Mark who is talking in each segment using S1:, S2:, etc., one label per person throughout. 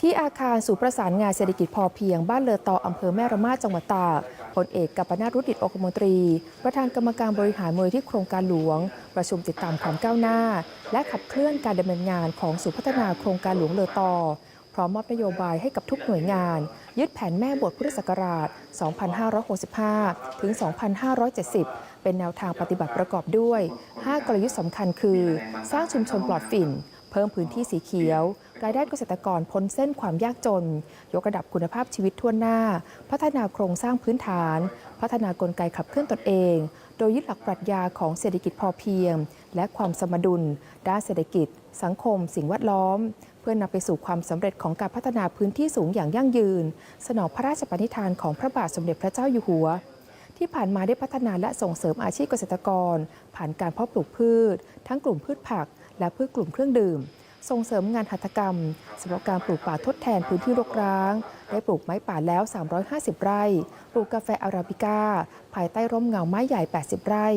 S1: ที่อาคารศูนย์ประสานงานเศรษฐกิจพอเพียงบ้านเลอตออำเภอแม่ระมาจังหวัดตากพลเอกกัปนาถรุดิตองคมนตรี ประธานกรรมการบริหารมูลที่โครงการหลวง ประชุมติดตามความก้าวหน้า และขับเคลื่อนการดำเนินงานของศูนย์พัฒนาโครงการหลวงเลอตอพร้อมมอบนโยบายให้กับทุกหน่วยงาน ยึดแผนแม่บทพุทธศักราช 2565 ถึง 2570 เป็นแนวทางปฏิบัติประกอบด้วย 5 กลยุทธ์สำคัญคือ สร้างชุมชนปลอดฝิ่น เพิ่มพื้นที่สีเขียว รายได้เกษตรกรพ้นเส้นความยากจน ยกระดับคุณภาพชีวิตทั่วหน้า พัฒนาโครงสร้างพื้นฐาน พัฒนากลไกขับเคลื่อนตนเอง โดยยึดหลักปรัชญาของเศรษฐกิจพอเพียง และความสมดุล ด้านเศรษฐกิจ สังคม สิ่งแวดล้อม เพื่อนำไปสู่ความสำเร็จของการพัฒนาพื้นที่สูงอย่างยั่งยืน สนองพระราชปณิธานของพระบาทสมเด็จพระเจ้าอยู่หัวที่ผ่านมาได้พัฒนาและส่งเสริมอาชีพเกษตรกร ผ่านการเพาะปลูกพืช ทั้งกลุ่มพืชผัก และพืชกลุ่มเครื่องดื่ม ส่งเสริมงานหัตถกรรมสำหรับการปลูกป่าทดแทนพื้นที่รกร้าง ได้ปลูกไม้ป่าแล้ว 350 ไร่ ปลูกกาแฟอาราบิก้า ภายใต้ร่มเงาไม้ใหญ่ 80 ไร่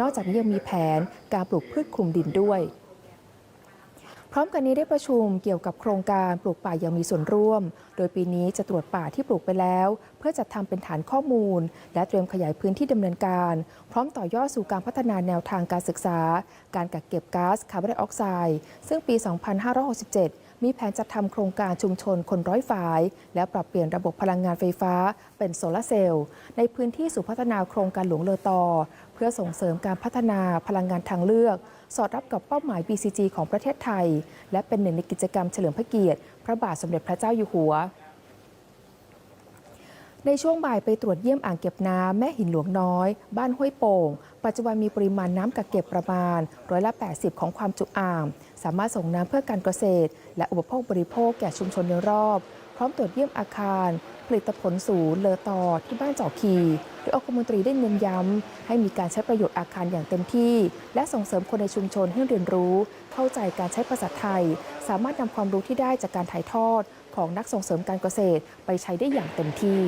S1: นอกจากนี้ยังมีแผนการปลูกพืชคลุมดินด้วย ร้อมกันนี้ได้ประชุมเกี่ยวกับโครงการปลูกป่ายังมีส่วนร่วม โดยปีนี้จะตรวจป่าที่ปลูกไปแล้ว เพื่อจัดทำเป็นฐานข้อมูล และเตรียมขยายพื้นที่ดำเนินการ พร้อมต่อยอดสู่การพัฒนาแนวทางการศึกษา การกักเก็บก๊าซคาร์บอนไดออกไซด์ซึ่งปี 2567 มีแผนจัดทำโครงการชุมชนคนร้อยฝาย และปรับเปลี่ยนระบบพลังงานไฟฟ้า เป็นโซลาร์เซลล์ในพื้นที่สู่พัฒนาโครงการหลวงเลอตอ เพื่อส่งเสริมการพัฒนาพลังงานทางเลือก สอดรับกับเป้าหมาย BCG ของประเทศไทย และเป็นหนึ่งในกิจกรรมเฉลิมพระเกียรติ พระบาทสมเด็จพระเจ้าอยู่หัว ในช่วงบ่ายไปตรวจเยี่ยมอ่างเก็บน้ำแม่หินหลวงน้อย บ้านห้วยโป่ง ปัจจุบันมีปริมาณน้ำกักเก็บประมาณร้อยละ 80 ของความจุอ่าง สามารถส่งน้ำเพื่อการเกษตร และอุปโภคบริโภคแก่ชุมชนในรอบ พร้อมตรวจเยี่ยมอาคาร ผลิตผลศูนย์เลอตอที่บ้านเจาะคีโดยองคมนตรีได้เน้นย้ำให้มีการใช้ประโยชน์อาคารอย่างเต็มที่ และส่งเสริมคนในชุมชนให้เรียนรู้ เข้าใจการใช้ภาษาไทย สามารถนำความรู้ที่ได้จากการถ่ายทอด ของนักส่งเสริมการเกษตรไปใช้ได้อย่างเต็มที่